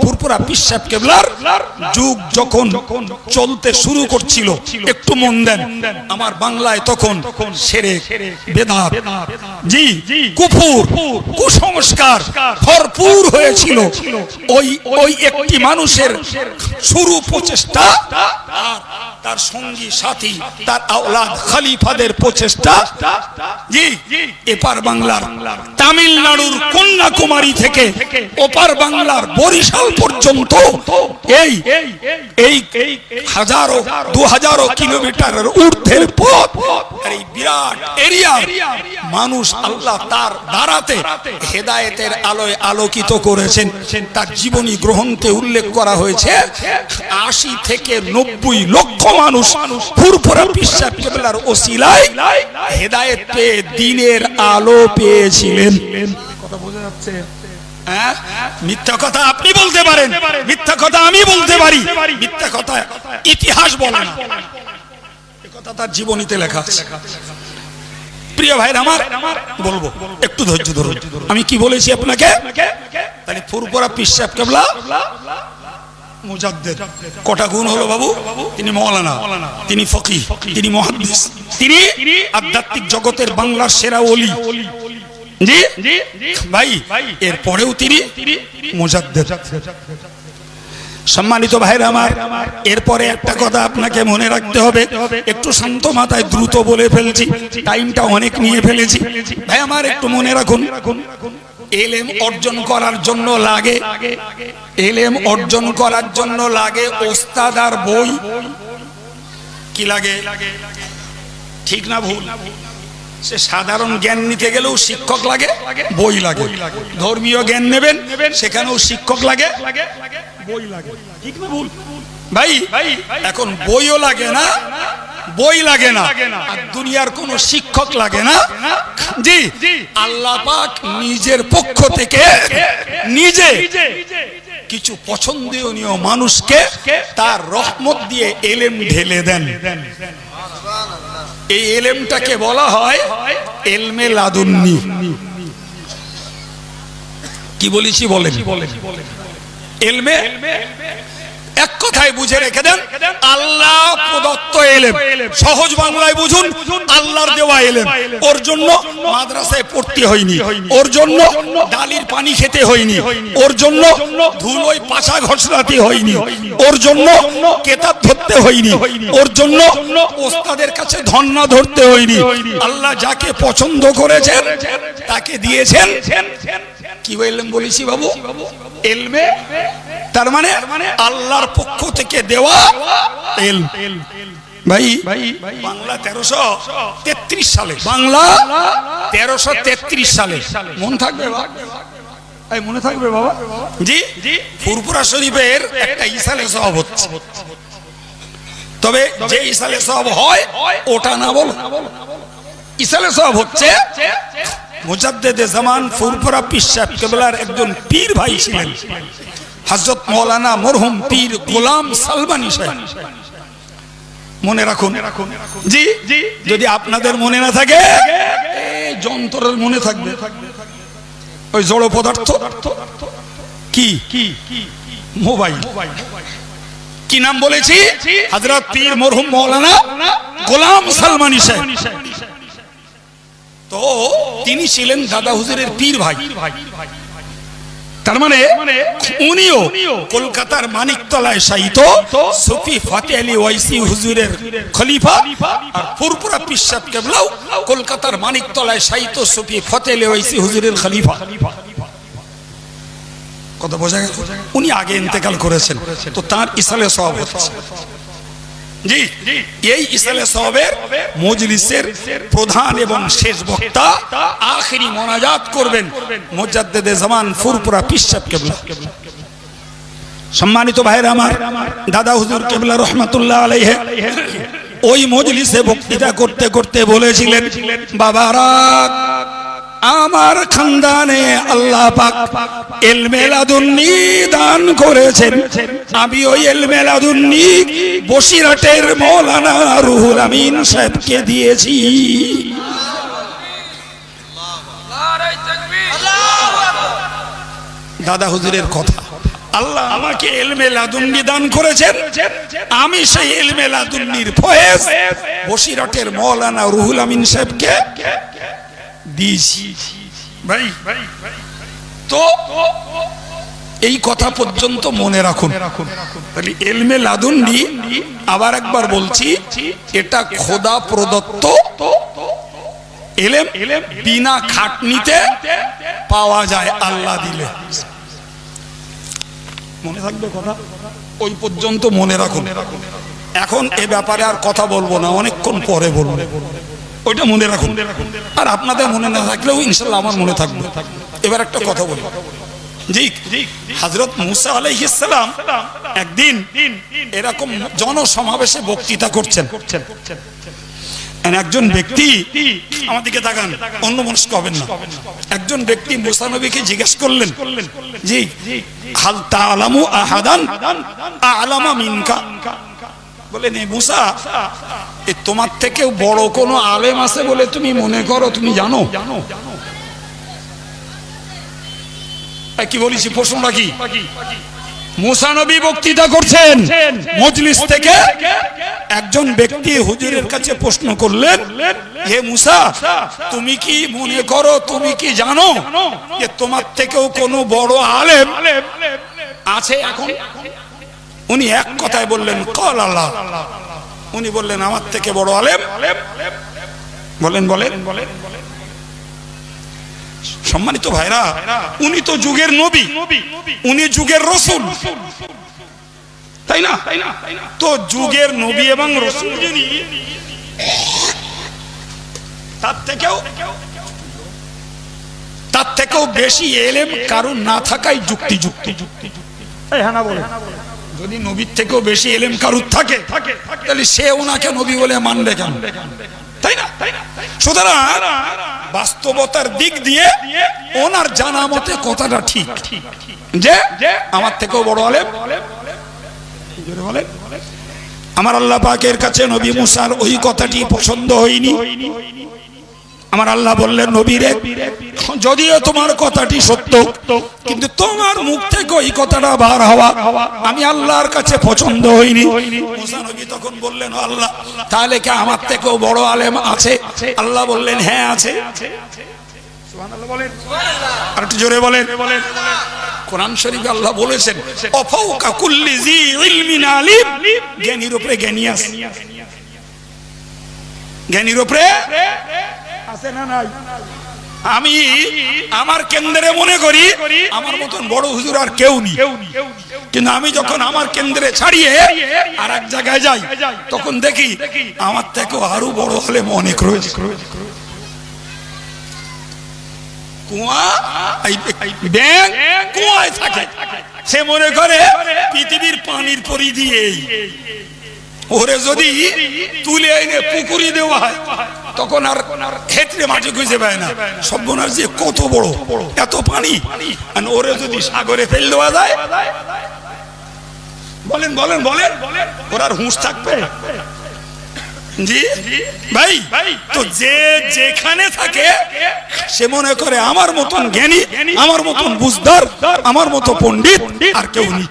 ফুরফুরা পিসাব কেবলার যুগ যখন চলতে শুরু করছিল, একটু মন দেন। আমার বাংলায় তখন সেরে বেদাত জি, কুফুর, কুসংস্কার ভরপুর হয়েছিল। ওই ওই একটি মানুষের শুরু প্রচেষ্টা আর তার সঙ্গী সাথী, তার আওলাদ খলিফাদের প্রচেষ্টা। জি, এপার বাংলার তামিলনাড়ুর কন্যাকুমারী থেকে ওপার বাংলার বরিশাল পর্যন্ত এই এই হাজারো দু হাজারো কিলোমিটারের ঊর্ধ্বের পথ আর এই বিরাট এরিয়ার মানুষ আল্লাহ তার দ্বারাতে হেদায়েতের আলোয় আলোকিত করেছেন। তার জীবনী গ্রন্থে উল্লেখ করা হয়েছে, আশি থেকে নব্বই লক্ষ মানুষ ফুরফুরা বিশ্বাস কেবলার ওসিলায় হেদায়েত পেয়ে দিনের আলো পেয়েছিলেন। কথা বোঝা যাচ্ছে হ্যাঁ? মিথ্যা কথা আপনি বলতে পারেন। মিথ্যা কথা আমি বলতে পারি। মিথ্যা কথা ইতিহাস বলে না। কথা তার জীবনীতে লেখা আছে। প্রিয় ভাই আমার, বলব, একটু ধৈর্য ধরুন। আমি কি বলেছি আপনাকে? তাহলে ফুরপুরা পিসাব কেবলা, মুজাদ্দেদ। কটা গুণ হলো বাবু? তিনি মৌলানা, তিনি ফকি তিনি মহাদ্দিস, তিনি আধ্যাত্মিক জগতের বাংলার সেরা ওলি। জি? ভাই এর পরেও তিনি মুজাদ্দেদ। সম্মানিত ভাইরা আমার এরপরে একটা কথা আপনাকে মনে রাখতে হবে। একটু শান্ত মাথায় দ্রুত বলে ফেলছি। টাইমটা অনেক নিয়ে ফেলেছি। ভাই আমার একটু মনে রাখুন। এলেম অর্জন করার জন্য লাগে। এলেম অর্জন করার জন্য লাগে ওস্তাদ আর বই। কি লাগে? ঠিক না ভুল। সে সাধারণ জ্ঞান নিতে গেলেও শিক্ষক লাগে, বই লাগে। ধর্মীয় জ্ঞান নেবেন, সেখানেও শিক্ষক লাগে, বই লাগে। ঠিক না ভাই, এখন বইও লাগে না, বই লাগে না, আর দুনিয়ার কোনো শিক্ষক লাগে না। জি, আল্লাহ পাক নিজের পক্ষ থেকে নিজে কিছু পছন্দনীয় মানুষকে তার রহমত দিয়ে এলেম ঢেলে দেন। এই এলেমটাকে বলা হয় এলমে লাদুন্নি। কি বলেছি বলেন? এলমে এক কথায় বুঝে রেখে দেন, আল্লাহ প্রদত্ত এলেন সহজ বাংলায় বুঝুন, আল্লাহর দেওয়া এলেন ওর জন্য মাদ্রাসায় পড়তে হয়নি, ওর জন্য ডালির পানি খেতে হয়নি, ওর জন্য ধুলোয় পাছা ঘষরাতে হয়নি, ওর জন্য কেতাব ধরতে হয়নি, ওর জন্য ওস্তাদের কাছে ধন্না ধরতে হয়নি। আল্লাহ যাকে পছন্দ করেছেন, তাকে দিয়েছেন। কি বললেন বলেছি বাবু? এলমে তার মানে আল্লাহর পক্ষ থেকে দেওয়া এলম ভাই বাংলা তেরোশো তেত্রিশ সালে। বাংলা তেরোশো তেত্রিশ সালে। মন থাকবে মনে থাকবে বাবা। জি? জি। ফুরপুরা শরীফের একটা ইসালে সব হচ্ছে। তবে যে ইসালে সব হয় ওটা না বল। ইসালে সব হচ্ছে মুজাদ্দেদে জামান ফুরফুরা পিসাব কেবলার একজন পীর ভাই ছিলেন। হযরত মৌলানা মরহুম পীর গোলাম সালমানি সাহেব। মনে রাখুন। জি, যদি আপনাদের মনে না থাকে যন্ত্রের মনে থাকবে। ওই জড় পদার্থ। কি? মোবাইল। কি নাম বলেছি? হযরত পীর মরহুম মৌলানা গোলাম সালমানি সাহেব। তো, তিনি ছিলেন দাদা হুজুরের পীর ভাই ভাই। তার মানে উনিও কলকাতার মানিকতলায় শায়িত সুফি ফাতে আলী ওয়াইসি হুজুরের খলিফা আর ফুরপুরা পিসাব কেবলাও কলকাতার মানিকতলায় শায়িত সুফি ফাতে আলী ওয়াইসি হুজুরের খলিফা। কথা বোঝা গেল? উনি আগে ইন্তেকাল করেছেন তো তার ইসালে সব হচ্ছে। জি এই সবের মজলিসের প্রধান এবং শেষ বক্তা মোনাজাত করবেন। জামান কেবলা। সম্মানিত ভাইরা আমার, দাদা হুজুর কেবলা রহমাতুল্লাহ আলাইহে। ওই মজলিসে বক্তৃতা করতে করতে বলেছিলেন, বাবারা আমার খানদানে আল্লাহ পাক এলমেলাদুন্নি দান করেছেন। আমি ওই এলমেলাদুন্নি বসিরহাটের মৌলানা রুহুল আমিন সাহেবকে দিয়েছি। দাদা হুজুরের কথা, আল্লাহ আমাকে এলমে লাদুন্নি দান করেছেন। আমি সেই এলমে লাদুন্নির ফয়েজ বসিরটের মৌলানা রুহুল আমিন সাহেবকে দিয়েছি। ভাই তো এই কথা পর্যন্ত মনে রাখুন। তাহলে এলমে লাদুন্নি আবার একবার বলছি এটা খোদা প্রদত্ত এলেম বিনা খাটনিতে পাওয়া যায় আল্লাহ দিলে। মনে থাকবে কথা? ওই পর্যন্ত মনে রাখুন। এখন এ ব্যাপারে আর কথা বলব না অনেকক্ষণ পরে বলব। ওইটা মনে রাখুন। আর আপনাদের মনে না থাকলেও ইনশাল্লাহ আমার মনে থাকবে। এবার একটা কথা বলি। একজন ব্যক্তি তাকান হবেন না। একজন ব্যক্তি মুসা জিজ্ঞেস করলেন, জি, হাল আহাদান আলামা মিনকা? বলেন এ মুসা এ তোমার থেকে বড় কোনো আলেম আছে বলে তুমি মনে করো? তুমি জানো? এ, কি বলিস প্রশ্নটা কি? মুসা নবী বক্তৃতা করছেন মজলিস থেকে একজন ব্যক্তি হুজুরের কাছে প্রশ্ন করলেন হে মুসা তুমি কি মনে করো তুমি কি জানো যে তোমার থেকেও কোনো বড় আলেম আছে এখন? উনি এক কথায় বললেন, কল আল্লাহ। উনি বললেন, আমার থেকে বড় আলেম। বলেন বলেন। সম্মানিত ভাইরা, উনি তো যুগের নবী, উনি যুগের রসুল। তাই না? তো যুগের নবী এবং রসুল তার থেকেও তার থেকেও বেশি এলেম কারণ না থাকাই যুক্তি যুক্তি। যদি নবীর থেকেও বেশি এলেম কারুর থাকে তাহলে সে ওনাকে নবী বলে মানবে কেন? তাই না? সুতরাং বাস্তবতার দিক দিয়ে ওনার জানা মতে কথাটা ঠিক। যে আমার থেকেও বড় আলেম। আমার আল্লাহ পাকের কাছে নবী মুসার ওই কথাটি পছন্দ হয়নি। আমার আল্লাহ বললেন, নবীরে, যদিও তোমার কথাটি সত্য, কিন্তু তোমার মুখ থেকে ওই কথাটা বার হওয়া আমি আল্লাহর কাছে পছন্দ হইনি। তখন বললেন আল্লাহ, তাহলে কি আমার থেকেও বড় আলেম আছে? আল্লাহ বললেন হ্যাঁ আছে। শরীফে আল্লাহ জি জ্ঞানীর উপরে আছে। জ্ঞানীর উপরে আছে না নাই? আমি আমার কেন্দ্রে মনে করি আমার মতন বড় হুজুর আর কেউ নেই। কিন্তু আমি যখন আমার কেন্দ্রে ছাড়িয়ে আর এক জায়গায় যাই তখন দেখি আমার থেকেও আরও বড় হলে অনেক রয়েছে। কুয়া কুয়ায় থাকে। সে মনে করে পৃথিবীর পানির পরিধি এই। ওরে যদি তুলে এনে পুকুরি দেওয়া হয়, তখন আর ক্ষেত্রে মাটি খুঁজে পায় না। সর্বনাশ যে কত বড়, এত পানি। ওরে যদি সাগরে ফেল দেওয়া যায়, বলেন বলেন বলেন, ওর আর হুঁশ থাকবে? জি, ভাই, তো যে যেখানে থাকে, সে মনে করে আমার মতন জ্ঞানী, আমার মতন বুঝদার, আমার মতো পণ্ডিত, আর কেউ নেই।